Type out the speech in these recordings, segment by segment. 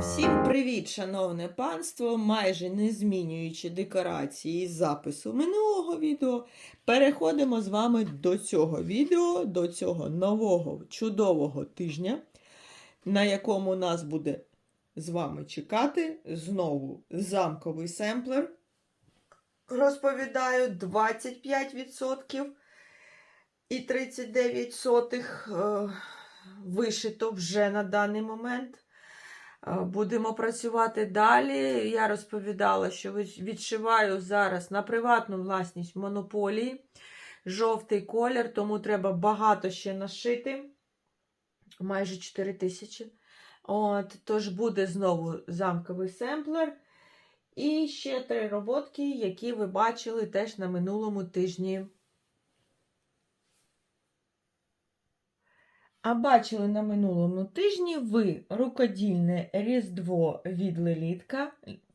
Всім привіт, шановне панство! Майже не змінюючи декорації з запису минулого відео, переходимо з вами до цього відео, до цього нового чудового тижня, на якому нас буде з вами чекати знову замковий семплер. Розповідаю 25% і 39 сотих е, вишито вже на даний момент. Е, Будемо працювати далі. Я розповідала, що відшиваю зараз на приватну власність монополії. Жовтий колір, тому треба багато ще нашити. Майже 4 тисячі. От, тож буде знову замковий семплер. І ще три роботки, які ви бачили теж на минулому тижні. А бачили на минулому тижні ви рукодільне різдво від Лелітка.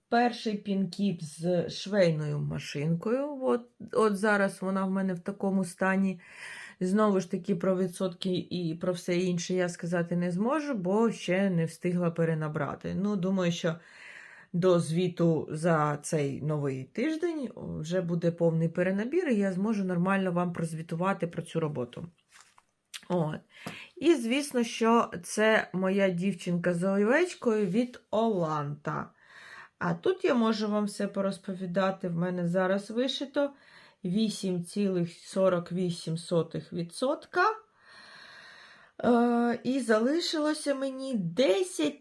Перший пінкіп з швейною машинкою. От, от зараз вона в мене в такому стані. Знову ж таки, про відсотки і про все інше я сказати не зможу, бо ще не встигла перенабрати. Ну, думаю, що до звіту за цей новий тиждень вже буде повний перенабір, і я зможу нормально вам прозвітувати про цю роботу. От. І, звісно, що це моя дівчинка з овечкою від Оланта. А тут я можу вам все порозповідати. В мене зараз вишито 8,48%. Е, і залишилося мені 10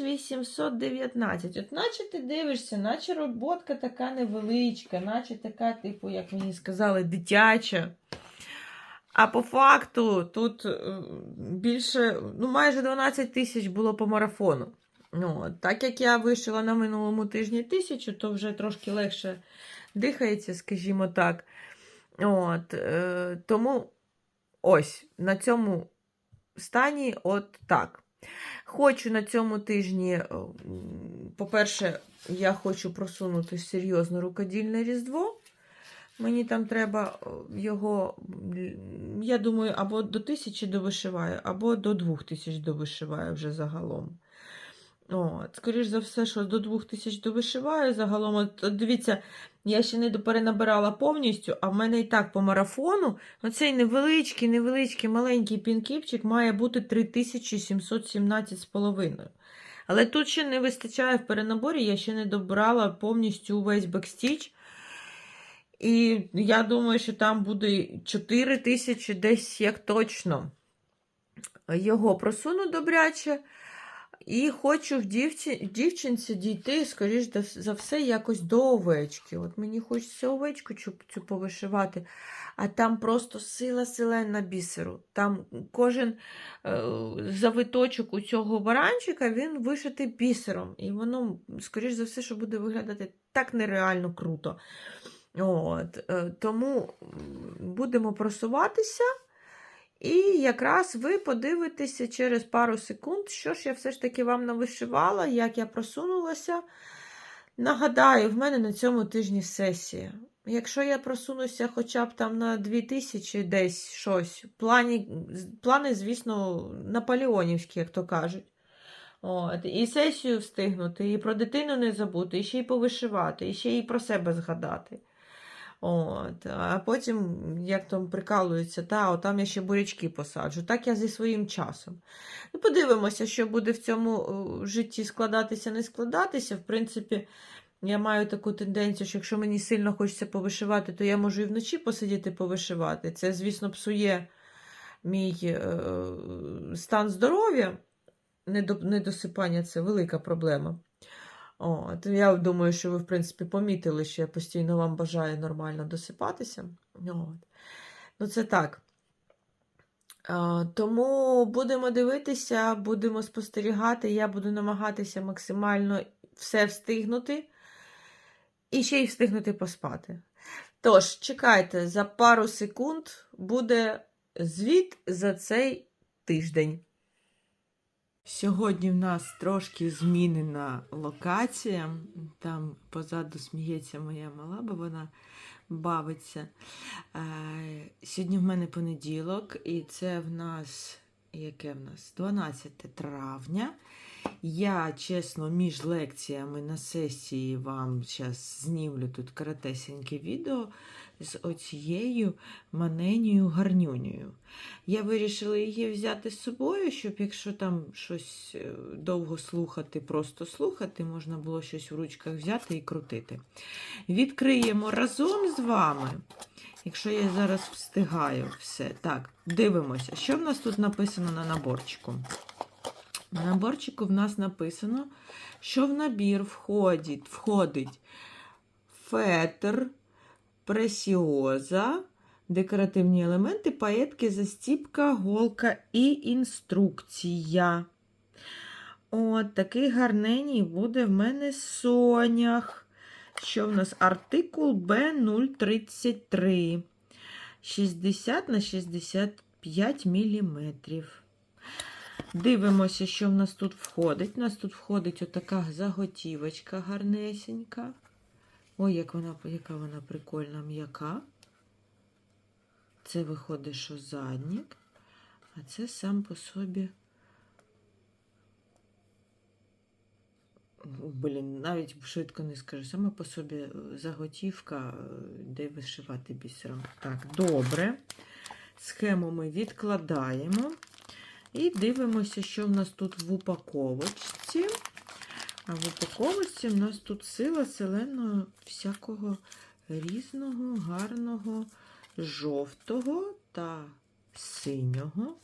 819. От наче ти дивишся, наче роботка така невеличка, наче така, типу, як мені сказали, дитяча. А по факту тут е, більше, ну майже 12 тисяч було по марафону. Ну, так як я вишила на минулому тижні тисячу, то вже трошки легше дихається, скажімо так. От, е, тому ось на цьому стані, от так. Хочу на цьому тижні, е, по-перше, я хочу просунути серйозно рукодільне різдво. Мені там треба е, його, я думаю, або до тисячі довишиваю, або до двох тисяч довишиваю вже загалом. От, скоріш за все, що до двох тисяч довишиваю загалом. От, дивіться, я ще не перенабирала повністю, а в мене і так по марафону оцей невеличкий, невеличкий маленький пінкіпчик має бути 3717,5. Але тут ще не вистачає в перенаборі, я ще не добрала повністю увесь бекстіч. І я думаю, що там буде 4 тисячі десь як точно. Його просуну добряче. І хочу в дівці, дівчинці дійти, скоріш за все, якось до овечки. От мені хочеться овечку цю, цю повишивати, а там просто сила селена бісеру. Там кожен е, завиточок у цього баранчика він вишитий бісером. І воно, скоріш за все, що буде виглядати так нереально круто. От, е, тому будемо просуватися. І якраз ви подивитеся через пару секунд, що ж я все ж таки вам навишивала, як я просунулася. Нагадаю, в мене на цьому тижні сесія. Якщо я просунуся хоча б там на 2000 десь щось, плані, плани, звісно, наполеонівські, як то кажуть. От, і сесію встигнути, і про дитину не забути, і ще й повишивати, і ще й про себе згадати. От, а потім, як там прикалуються, та, там я ще бурячки посаджу. Так я зі своїм часом. Ну, подивимося, що буде в цьому житті складатися, не складатися. В принципі, я маю таку тенденцію, що якщо мені сильно хочеться повишивати, то я можу і вночі посидіти повишивати. Це, звісно, псує мій е, стан здоров'я. Недосипання це велика проблема. От, я думаю, що ви, в принципі, помітили, що я постійно вам бажаю нормально досипатися. От. Ну, це так. Тому будемо дивитися, будемо спостерігати. Я буду намагатися максимально все встигнути і ще й встигнути поспати. Тож, чекайте, за пару секунд буде звіт за цей тиждень. Сьогодні в нас трошки змінена локація. Там позаду сміється моя мала, бо вона бавиться. Е, Сьогодні в мене понеділок, і це в нас, яке в нас? 12 травня. Я, чесно, між лекціями на сесії вам зараз знімлю тут коротесеньке відео з оцією маненією гарнюнею. Я вирішила її взяти з собою, щоб якщо там щось е, довго слухати, просто слухати, можна було щось в ручках взяти і крутити. Відкриємо разом з вами. Якщо я зараз встигаю все. Так, дивимося, що в нас тут написано на наборчику. На наборчику в нас написано, що в набір входить, входить фетр, пресіоза, декоративні елементи, паєтки, застіпка, голка і інструкція. От такий гарненький буде в мене сонях. Що в нас? Артикул Б033. 60 на 65 міліметрів. Дивимося, що в нас тут входить. У нас тут входить отака заготівочка гарнесенька. Ой, як вона, яка вона прикольна м'яка. Це виходить, що заднік, а це сам по собі. Блін, навіть швидко не скажу. Саме по собі заготівка, е, де вишивати бісером. Так, добре. Схему ми відкладаємо. І дивимося, що в нас тут в упаковочці. А в упаковочці в нас тут сила селеного всякого різного, гарного, жовтого та синього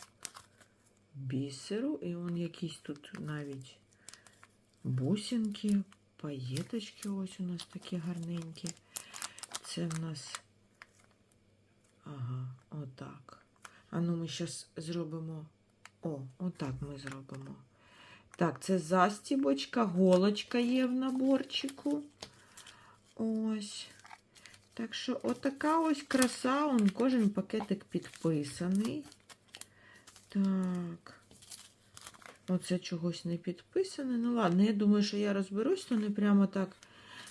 бісеру. І он якісь тут навіть бусинки, паєточки ось у нас такі гарненькі. Це в нас, ага, отак. А ну ми зараз зробимо. О, отак ми зробимо. Так, це застібочка, голочка є в наборчику. Ось. Так що, отака ось краса, он кожен пакетик підписаний. Так. Оце чогось не підписане. Ну, ладно, я думаю, що я розберусь, то не прямо так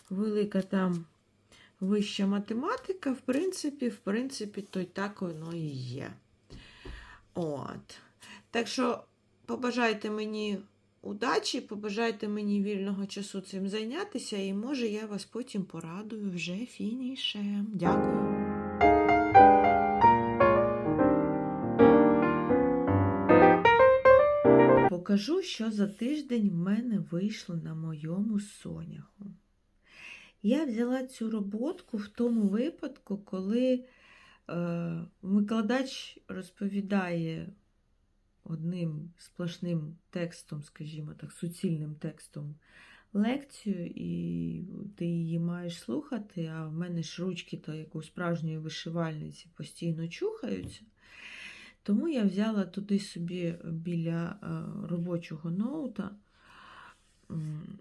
велика там вища математика. В принципі, в принципі, то й так воно і є. От. Так що побажайте мені удачі, побажайте мені вільного часу цим зайнятися, і може я вас потім порадую вже фінішем. Дякую. Покажу, що за тиждень в мене вийшло на моєму соняху. Я взяла цю роботку в тому випадку, коли е, викладач розповідає одним сплошним текстом, скажімо так, суцільним текстом лекцію, і ти її маєш слухати, а в мене ж ручки, то як у справжньої вишивальниці, постійно чухаються. Тому я взяла туди собі біля е, робочого ноута.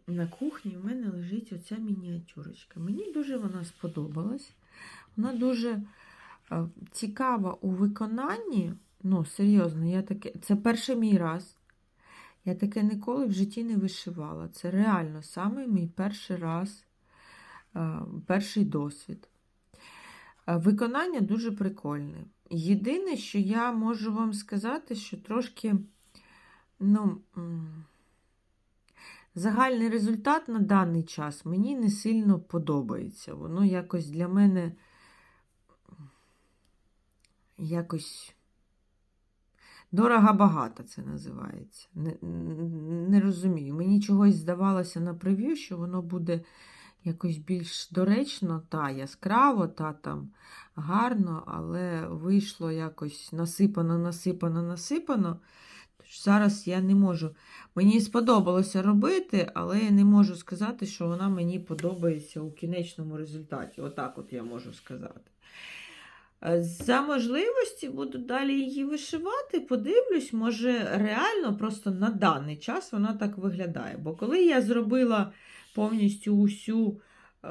На кухні в мене лежить оця мініатюрочка. Мені дуже вона сподобалась. Вона дуже е, цікава у виконанні. Ну, серйозно, я таке... це перший мій раз. Я таке ніколи в житті не вишивала. Це реально саме мій перший раз, е, перший досвід. Е, Виконання дуже прикольне. Єдине, що я можу вам сказати, що трошки, ну, загальний результат на даний час мені не сильно подобається. Воно якось для мене якось дорого-багато це називається. Не, не розумію. Мені чогось здавалося на прев'ю, що воно буде якось більш доречно та яскраво, та там гарно, але вийшло якось насипано, насипано, насипано. Тож зараз я не можу. Мені сподобалося робити, але я не можу сказати, що вона мені подобається у кінечному результаті. Отак от я можу сказати. Е, За можливості буду далі її вишивати, подивлюсь, може реально просто на даний час вона так виглядає. Бо коли я зробила повністю усю е,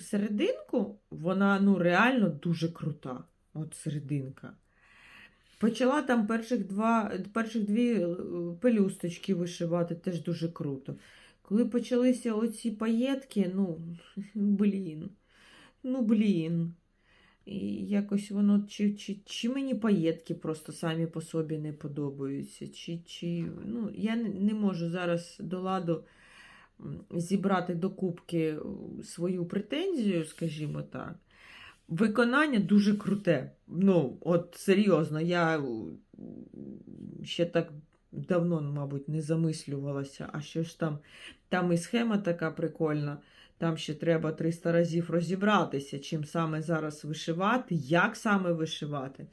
серединку, вона ну, реально дуже крута. От серединка. Почала там перших, два, перших дві е, пелюсточки вишивати, теж дуже круто. Коли почалися оці паєтки, ну, блін, ну, блін. І якось воно, чи, чи, чи мені паєтки просто самі по собі не подобаються, чи, чи ну, я не, можу зараз до ладу зібрати до кубки е, свою претензію, скажімо так. Виконання дуже круте. Ну, от серйозно, я е, ще так давно, мабуть, не замислювалася, а що ж там, там і схема така прикольна. Там ще треба 300 разів розібратися, чим саме зараз вишивати, як саме вишивати.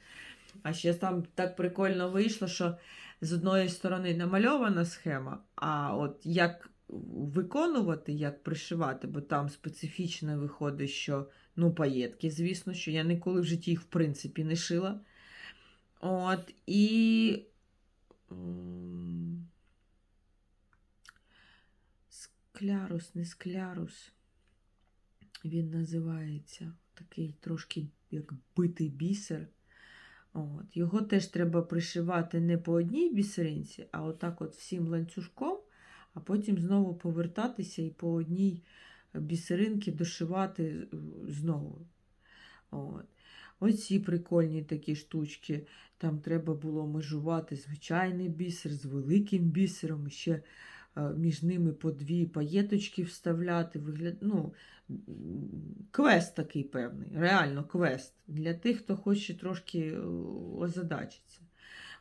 А ще там так прикольно вийшло, що з одної сторони намальована схема, а от як виконувати, як пришивати, бо там специфічно виходить, що ну, паєтки, звісно, що я ніколи в житті їх в принципі не шила. От, і. Склярус, не склярус. Він називається такий трошки як битий бісер. От. Його теж треба пришивати не по одній бісеринці, а отак от всім ланцюжком, а потім знову повертатися і по одній бісеринці дошивати е, знову. От. Оці прикольні такі штучки. Там треба було межувати звичайний бісер з великим бісером, ще е, між ними по дві паєточки вставляти. Вигляд... Ну, квест такий певний, реально квест для тих, хто хоче трошки е, озадачитися.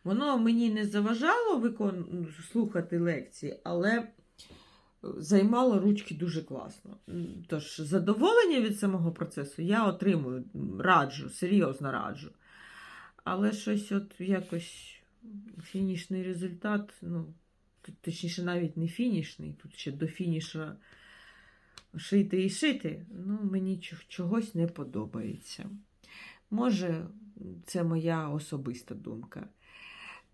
Воно мені не заважало викон... слухати лекції, але займало ручки дуже класно. Тож задоволення від самого процесу я отримую, раджу, серйозно раджу. Але щось от якось фінішний результат, ну, точніше, навіть не фінішний, тут ще до фініша шити і шити, ну, мені чогось не подобається. Може, це моя особиста думка.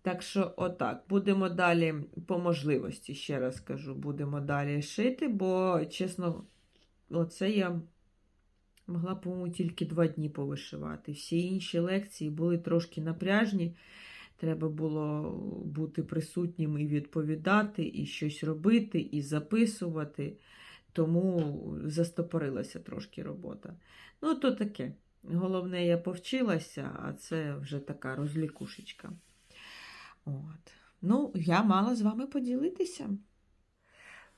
Так що, отак, будемо далі по можливості, ще раз кажу, будемо далі шити, бо, чесно, оце я могла, по-моєму, тільки два дні повишивати. Всі інші лекції були трошки напряжні. Треба було бути присутнім і відповідати, і щось робити, і записувати. Тому застопорилася трошки робота. Ну, то таке. Головне, я повчилася, а це вже така розлікушечка. От. Ну, я мала з вами поділитися.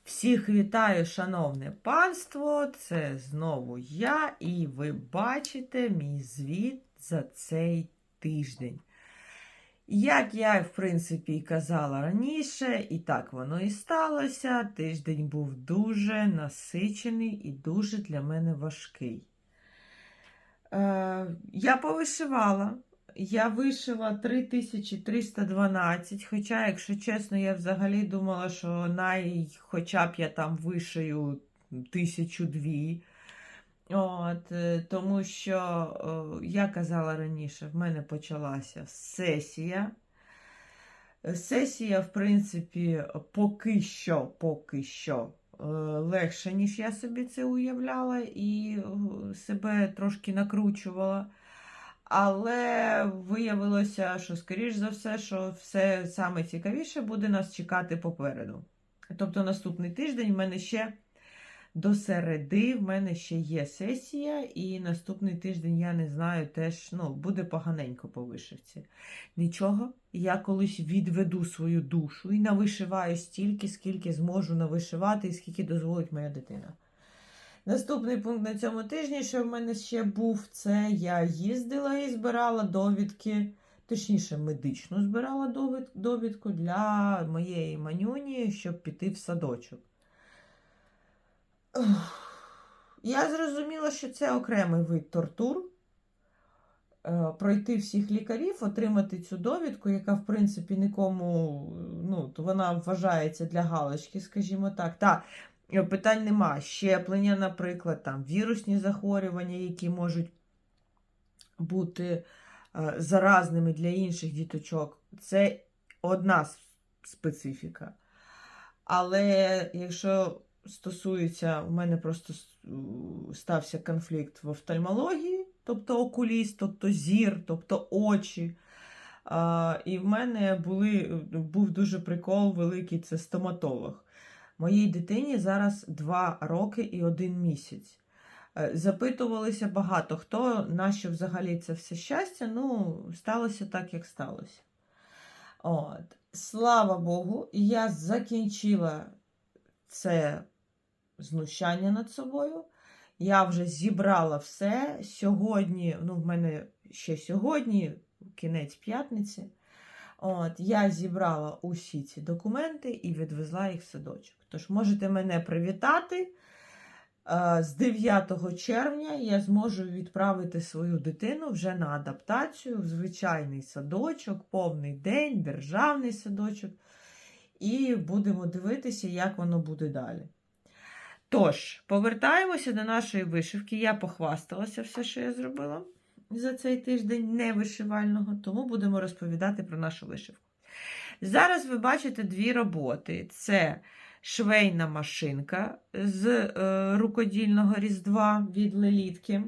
Всіх вітаю, шановне панство! Це знову я, і ви бачите мій звіт за цей тиждень. Як я, в принципі, і казала раніше, і так воно і сталося. Тиждень був дуже насичений і дуже для мене важкий. Е, я повишивала. Я вишила 3312, хоча, якщо чесно, я взагалі думала, що най хоча б я там вишию тисячу дві. От, е, тому що, е, я казала раніше, в мене почалася сесія. Е, Сесія, в принципі, поки що, поки що легше, ніж я собі це уявляла, і себе трошки накручувала. Але виявилося, що, скоріш за все, що все саме цікавіше буде нас чекати попереду. Тобто наступний тиждень в мене ще до середи в мене ще є сесія, і наступний тиждень, я не знаю, теж ну, буде поганенько по вишивці. Нічого, я колись відведу свою душу і навишиваю стільки, скільки зможу навишивати і скільки дозволить моя дитина. Наступний пункт на цьому тижні, що в мене ще був, це я їздила і збирала довідки, точніше, медичну збирала довід- довідку для моєї манюні, щоб піти в садочок. Я зрозуміла, що це окремий вид тортур. Е, Пройти всіх лікарів, отримати цю довідку, яка, в принципі, нікому, ну, то вона вважається для галочки, скажімо так. Та, е, питань нема. Щеплення, наприклад, там, вірусні захворювання, які можуть бути е, заразними для інших діточок. Це одна специфіка. Але якщо стосується, у мене просто стався конфлікт в офтальмології, тобто окуліст, тобто зір, тобто очі. А, і в мене були, був дуже прикол великий, це стоматолог. Моїй дитині зараз 2 роки і 1 місяць. Е, Запитувалися багато хто, нащо взагалі це все щастя. Ну, сталося так, як сталося. От. Слава Богу, я закінчила це знущання над собою. Я вже зібрала все. Сьогодні, ну, в мене ще сьогодні, кінець п'ятниці. От, я зібрала усі ці документи і відвезла їх в садочок. Тож можете мене привітати. Е, З 9 червня я зможу відправити свою дитину вже на адаптацію в звичайний садочок, повний день, державний садочок. І будемо дивитися, як воно буде далі. Тож, повертаємося до нашої вишивки. Я похвасталася все, що я зробила за цей тиждень невишивального, тому будемо розповідати про нашу вишивку. Зараз ви бачите дві роботи: це швейна машинка з е, рукодільного різдва від лелітки.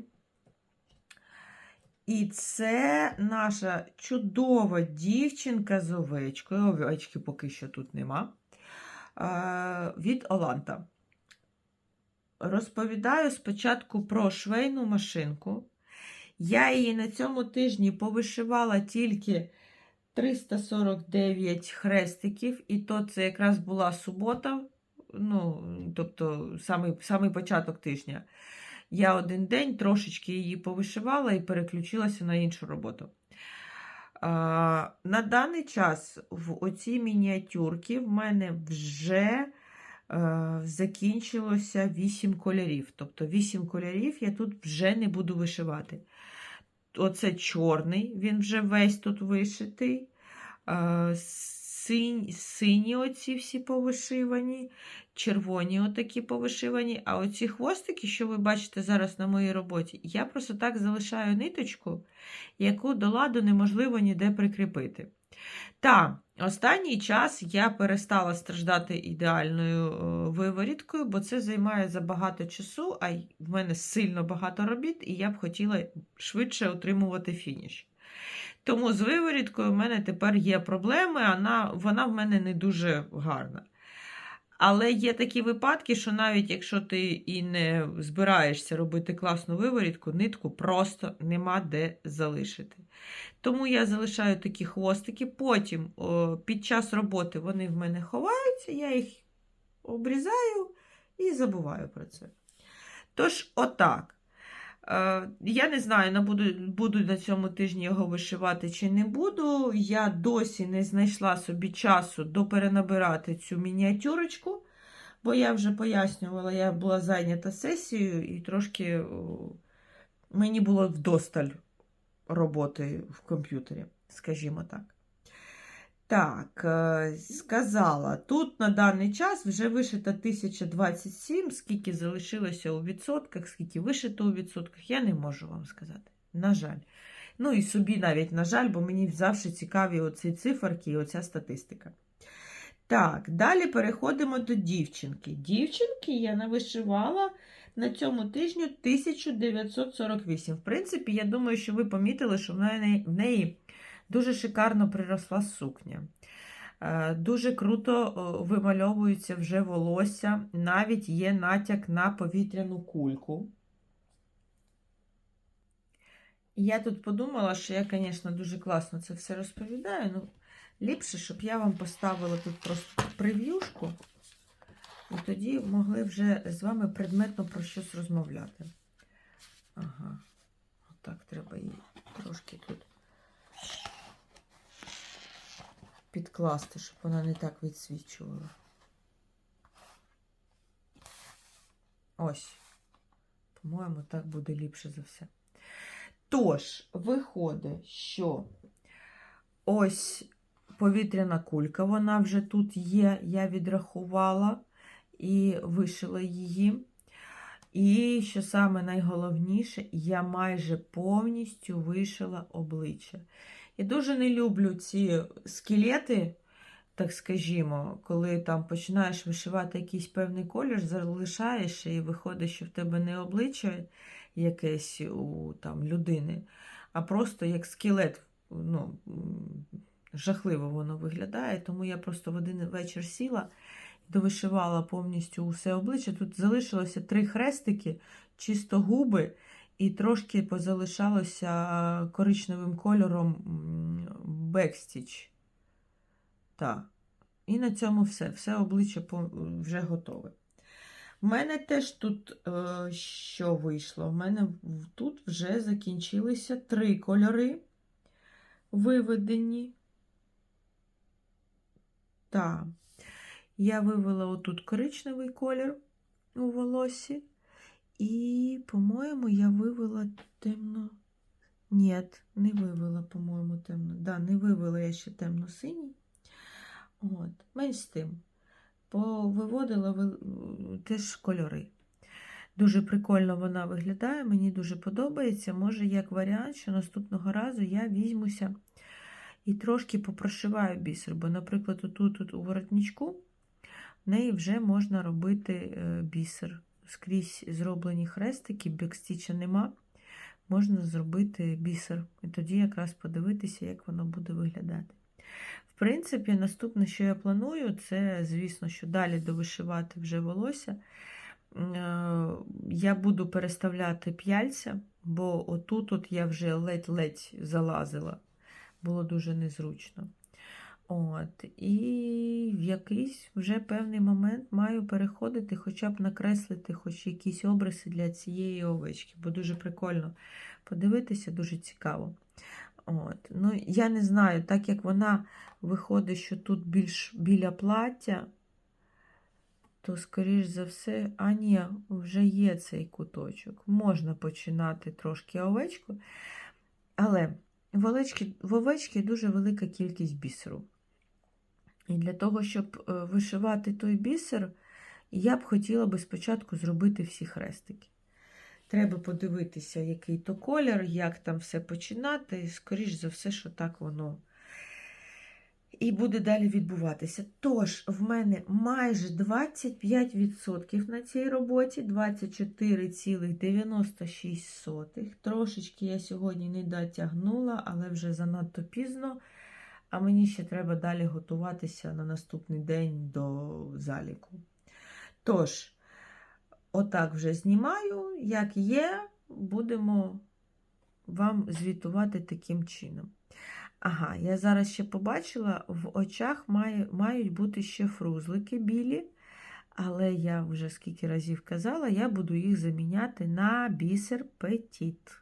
І це наша чудова дівчинка з овечкою. Овечки поки що тут нема. е, Від Оланта. Розповідаю спочатку про швейну машинку. Я її на цьому тижні повишивала тільки 349 хрестиків, і то це якраз була субота, ну, тобто самий, самий початок тижня. Я один день трошечки її повишивала і переключилася на іншу роботу. А, на даний час в оцій мініатюрці в мене вже закінчилося 8 кольорів. Тобто 8 кольорів я тут вже не буду вишивати. Оце чорний, він вже весь тут вишитий. Е, синь, сині оці всі повишивані, червоні отакі повишивані. А оці хвостики, що ви бачите зараз на моїй роботі, я просто так залишаю ниточку, яку до ладу неможливо ніде прикріпити. Та останній час я перестала страждати ідеальною е, виворіткою, бо це займає забагато часу, а в мене сильно багато робіт, і я б хотіла швидше отримувати фініш. Тому з виворіткою в мене тепер є проблеми, вона, вона в мене не дуже гарна. Але є такі випадки, що навіть якщо ти і не збираєшся робити класну виворітку, нитку просто нема де залишити. Тому я залишаю такі хвостики, потім о, під час роботи вони в мене ховаються, я їх обрізаю і забуваю про це. Тож, отак. Е, Я не знаю, буду, буду на цьому тижні його вишивати чи не буду. Я досі не знайшла собі часу доперенабирати цю мініатюрочку, бо я вже пояснювала, я була зайнята сесією і трошки мені було вдосталь роботи в комп'ютері, скажімо так. Так, е, сказала, тут на даний час вже вишито 1027, скільки залишилося у відсотках, скільки вишито у відсотках, я не можу вам сказати. На жаль. Ну і собі навіть, на жаль, бо мені завжди цікаві оці циферки і оця статистика. Так, далі переходимо до дівчинки. Дівчинки я навишивала на цьому тижню 1948. В принципі, я думаю, що ви помітили, що в неї, в неї дуже шикарно приросла сукня. Е, Дуже круто о, вимальовується вже волосся, навіть є натяк на повітряну кульку. Я тут подумала, що я, звісно, дуже класно це все розповідаю. Ну, ліпше, щоб я вам поставила тут просто прев'юшку, і тоді могли вже з вами предметно про щось розмовляти. Ага, отак треба її трошки тут підкласти, щоб вона не так відсвічувала. Ось. По-моєму, так буде ліпше за все. Тож, виходить, що ось повітряна кулька, вона вже тут є, я відрахувала і вишила її. І що саме найголовніше, я майже повністю вишила обличчя. Я дуже не люблю ці скелети, так скажімо, коли там починаєш вишивати якийсь певний колір, залишаєш і виходить, що в тебе не обличчя якесь у там, людини, а просто як скелет. Ну, жахливо воно виглядає. Тому я просто в один вечір сіла і довишивала повністю усе обличчя. Тут залишилося три хрестики, чисто губи, і трошки позалишалося коричневим кольором бекстіч. Так. І на цьому все. Все обличчя вже готове. У мене теж тут е, що вийшло? У мене тут вже закінчилися три кольори виведені. Так. Я вивела отут коричневий колір у волосі. І, по-моєму, я вивела темно. Ні, не вивела, по-моєму, темно. Да, не вивела я ще темно-синій. От, менш з тим. Повиводила теж кольори. Дуже прикольно вона виглядає, мені дуже подобається. Може, як варіант, що наступного разу я візьмуся і трошки попрошиваю бісер. Бо, наприклад, отут тут у воротничку в неї вже можна робити е, бісер. Скрізь зроблені хрестики, бекстіча нема. Можна зробити бісер. І тоді якраз подивитися, як воно буде виглядати. В принципі, наступне, що я планую, це, звісно, що далі довишивати вже волосся. Е, Я буду переставляти п'яльця, бо отут от я вже ледь-ледь залазила. Було дуже незручно. От, і в якийсь вже певний момент маю переходити, хоча б накреслити хоч якісь обриси для цієї овечки, бо дуже прикольно подивитися, дуже цікаво. От. Ну, я не знаю, так як вона виходить, що тут більш біля плаття, то, скоріш за все, а ні, вже є цей куточок. Можна починати трошки овечку, але в овечки, в овечки дуже велика кількість бісеру. І для того, щоб е, вишивати той бісер, я б хотіла би спочатку зробити всі хрестики. Треба подивитися, який то колір, як там все починати. Скоріш за все, що так воно і буде далі відбуватися. Тож, в мене майже 25% на цій роботі, 24,96. Трошечки я сьогодні не дотягнула, але вже занадто пізно. А мені ще треба далі готуватися на наступний день до заліку. Тож, отак вже знімаю, як є, будемо вам звітувати таким чином. Ага, я зараз ще побачила, в очах мають бути ще фрузлики білі, але я вже скільки разів казала, я буду їх заміняти на бісер петіт.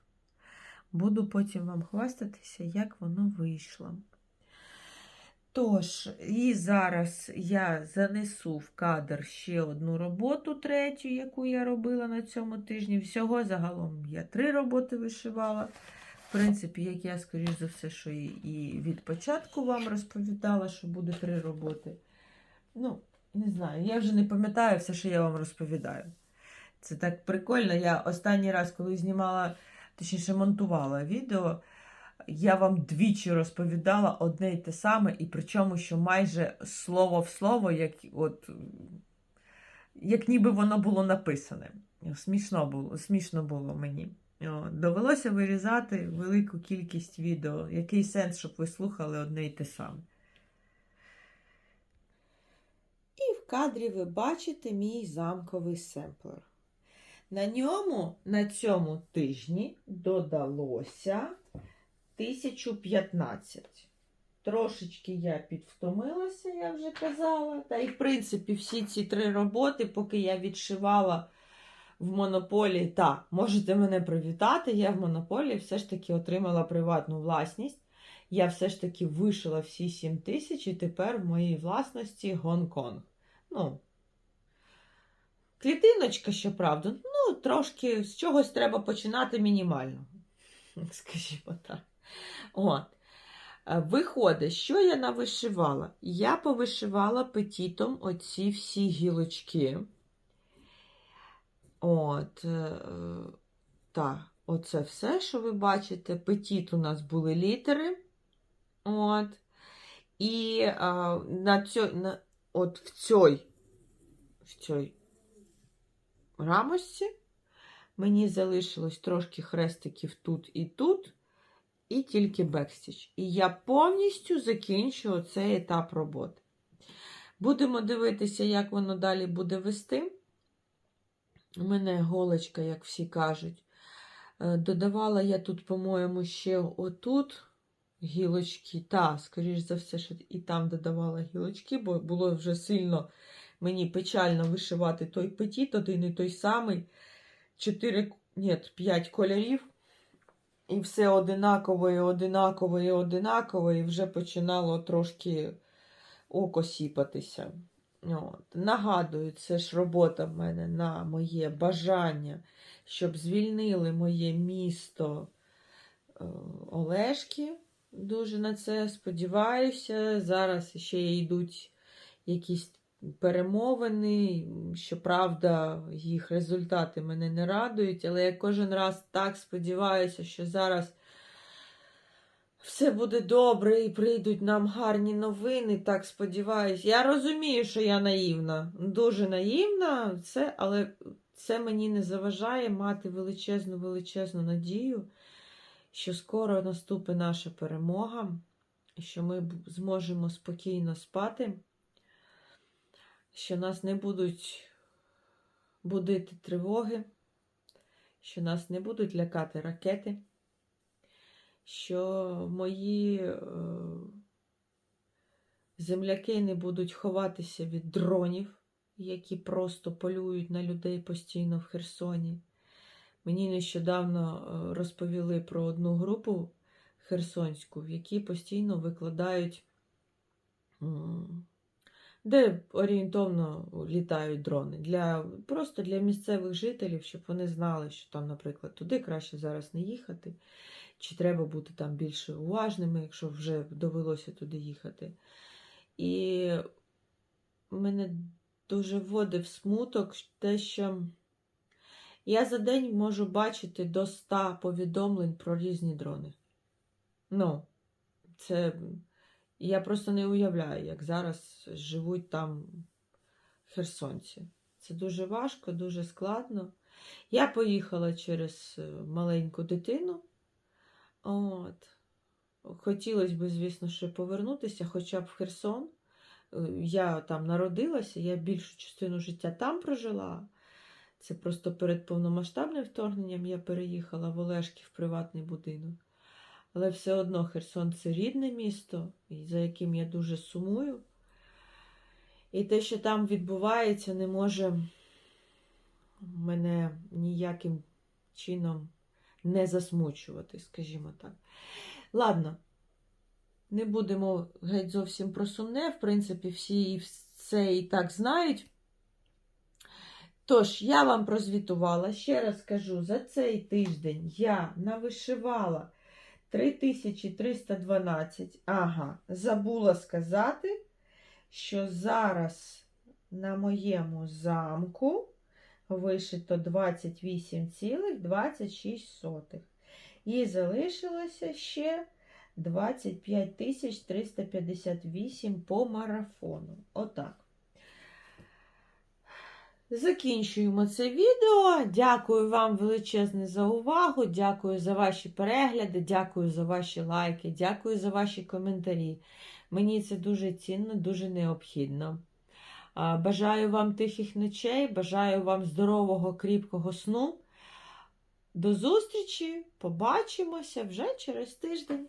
Буду потім вам хвастатися, як воно вийшло. Тож, і зараз я занесу в кадр ще одну роботу, третю, яку я робила на цьому тижні. Всього загалом я три роботи вишивала. В принципі, як я, скоріш за все, що і, від початку вам розповідала, що буде три роботи. Ну, не знаю, я вже не пам'ятаю все, що я вам розповідаю. Це так прикольно. Я останній раз, коли знімала, точніше, монтувала відео, я вам двічі розповідала одне й те саме, і причому, що майже слово в слово, як, от, як ніби воно було написане. Смішно було, смішно було мені. Довелося вирізати велику кількість відео. Який сенс, щоб ви слухали одне й те саме. І в кадрі ви бачите мій замковий семплер. На ньому на цьому тижні додалося 1015. Трошечки я підвтомилася, я вже казала. Та і, в принципі, всі ці три роботи, поки я відшивала в монополії, та, можете мене привітати, я в монополії все ж таки отримала приватну власність. Я все ж таки вишила всі 7 тисяч, і тепер в моїй власності Гонконг. Ну, клітиночка, щоправда, ну, трошки з чогось треба починати мінімально. Скажімо так. От. Е, Виходить, що я навишивала? Я повишивала петітом оці всі гілочки. От, е, так, оце все, що ви бачите. Петіт у нас були літери. От. І а, на цьо, на, от в цій, в цій рамочці мені залишилось трошки хрестиків тут і тут, і тільки бекстіч. І я повністю закінчу цей етап роботи. Будемо дивитися, як воно далі буде вести. У мене голочка, як всі кажуть. Е, Додавала я тут, по-моєму, ще отут гілочки. Та, скоріш за все, що і там додавала гілочки, бо було вже сильно мені печально вишивати той петіт, один і той самий. Чотири, ні, п'ять кольорів. І все одинаково, і одинаково, і одинаково, і вже починало трошки око сіпатися. От. Нагадую, це ж робота в мене на моє бажання, щоб звільнили моє місто е, Олешки. Дуже на це сподіваюся. Зараз ще йдуть якісь перемовини. Щоправда, їх результати мене не радують, але я кожен раз так сподіваюся, що зараз все буде добре і прийдуть нам гарні новини. Так сподіваюся. Я розумію, що я наївна, дуже наївна, це, але це мені не заважає мати величезну величезну надію, що скоро наступить наша перемога, що ми зможемо спокійно спати, що нас не будуть будити тривоги, що нас не будуть лякати ракети що мої е, земляки не будуть ховатися від дронів, які просто полюють на людей постійно в Херсоні. Мені нещодавно е, розповіли про одну групу херсонську, в якій постійно викладають, де орієнтовно літають дрони. Для, просто для місцевих жителів, щоб вони знали, що там, наприклад, туди краще зараз не їхати чи треба бути там більш уважними, якщо вже довелося туди їхати. І мене дуже вводив смуток те, що я за день можу бачити до 100 повідомлень про різні дрони. Ну, це я просто не уявляю, як зараз живуть там херсонці. Це дуже важко, дуже складно. Я поїхала через е, маленьку дитину. От. Хотілося б, звісно, ще повернутися хоча б в Херсон. Е, Я там народилася, я більшу частину життя там прожила. Це просто перед повномасштабним вторгненням я переїхала в Олешки в приватний будинок. Але все одно Херсон це рідне місто, за яким я дуже сумую. І те, що там відбувається, не може мене ніяким чином не засмучувати, скажімо так. Ладно, не будемо геть зовсім про сумне, в принципі, всі це і так знають. Тож, я вам прозвітувала, ще раз кажу, за цей тиждень я навишивала 3312. Ага, забула сказати, що зараз на моєму замку вишито 28,26. І залишилося ще 25 358 по марафону. Отак. Закінчуємо це відео. Дякую вам величезне за увагу. Дякую за ваші перегляди, дякую за ваші лайки, дякую за ваші коментарі. Мені це дуже цінно, дуже необхідно. Бажаю вам тихих ночей, бажаю вам здорового, кріпкого сну. До зустрічі! Побачимося вже через тиждень.